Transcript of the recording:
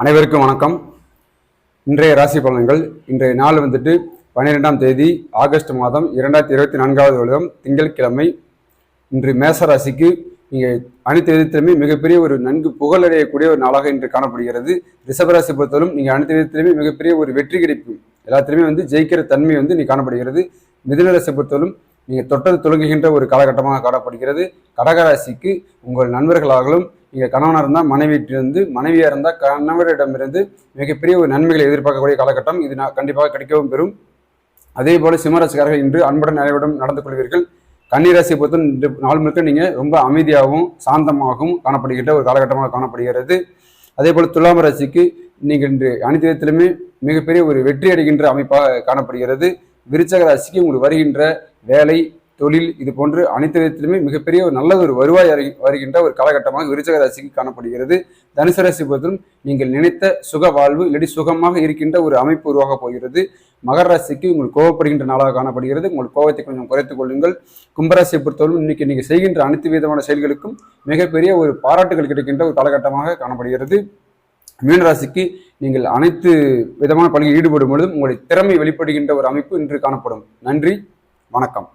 அனைவருக்கும் வணக்கம். இன்றைய ராசி பலன்கள் இன்றைய நாள் வந்துட்டு பன்னிரெண்டாம் தேதி ஆகஸ்ட் மாதம் இரண்டாயிரத்தி இருபத்தி நான்காவது வருடம் திங்கட்கிழமை. இன்று மேச ராசிக்கு நீங்கள் அனைத்து விதத்திலுமே மிகப்பெரிய ஒரு நன்கு புகழடையக்கூடிய ஒரு நாளாக இன்று காணப்படுகிறது. ரிஷபராசி பொறுத்தவரைக்கும் நீங்கள் அனைத்து விதத்திலுமே மிகப்பெரிய ஒரு வெற்றி கிடைக்கும் எல்லாத்திலுமே வந்து ஜெயிக்கிற தன்மை வந்து நீ காணப்படுகிறது. மிதுனராசி பொறுத்தவரும் நீங்கள் தொட்டது தொழுங்குகின்ற ஒரு காலகட்டமாக காணப்படுகிறது. கடகராசிக்கு உங்கள் நண்பர்களாகவும் நீங்கள் கணவனாக இருந்தால் மனைவியிட்டிருந்து மனைவியாக இருந்தால் கணவரிடமிருந்து மிகப்பெரிய ஒரு நன்மைகளை எதிர்பார்க்கக்கூடிய காலகட்டம். இது நான் கண்டிப்பாக கிடைக்கவும் பெறும். அதே போல் சிம்மராசிக்காரர்கள் இன்று அன்புடன் நிறைவுடன் நடந்து கொள்வீர்கள். கன்னிராசியை பொறுத்த இன்று நாள் முழுக்க நீங்கள் ரொம்ப அமைதியாகவும் சாந்தமாகவும் காணப்படுகின்ற ஒரு காலகட்டமாக காணப்படுகிறது. அதே போல் துலாம் ராசிக்கு நீங்கள் இன்று அனைத்து விதத்திலுமே மிகப்பெரிய ஒரு வெற்றி அடைகின்ற அமைப்பாக காணப்படுகிறது. விருச்சக ராசிக்கு உங்களுக்கு வருகின்ற வேலை தொழில் இது போன்று அனைத்து விதத்திலுமே மிகப்பெரிய ஒரு நல்ல ஒரு வருவாய் அறி- வருகின்ற ஒரு காலகட்டமாக விருச்சக ராசிக்கு காணப்படுகிறது. தனுசு ராசி பொறுத்தும் நீங்கள் நினைத்த சுக வாழ்வு இல்லாட்டி சுகமாக இருக்கின்ற ஒரு அமைப்பு உருவாக போகிறது. மகர ராசிக்கு உங்களுக்கு கோவப்படுகின்ற நாளாக காணப்படுகிறது. உங்கள் கோபத்தை கொஞ்சம் குறைத்துக் கொள்ளுங்கள். கும்பராசியை பொறுத்தவரைக்கும் இன்னைக்கு நீங்கள் செய்கின்ற அனைத்து விதமான செயல்களுக்கும் மிகப்பெரிய ஒரு பாராட்டுகள் கிடைக்கின்ற ஒரு காலகட்டமாக காணப்படுகிறது. மீனராசிக்கு நீங்கள் அனைத்து விதமான பணியில் ஈடுபடும் பொழுதும் உங்களுடைய திறமை வெளிப்படுகின்ற ஒரு அமைப்பு இன்று காணப்படும். நன்றி. வணக்கம்.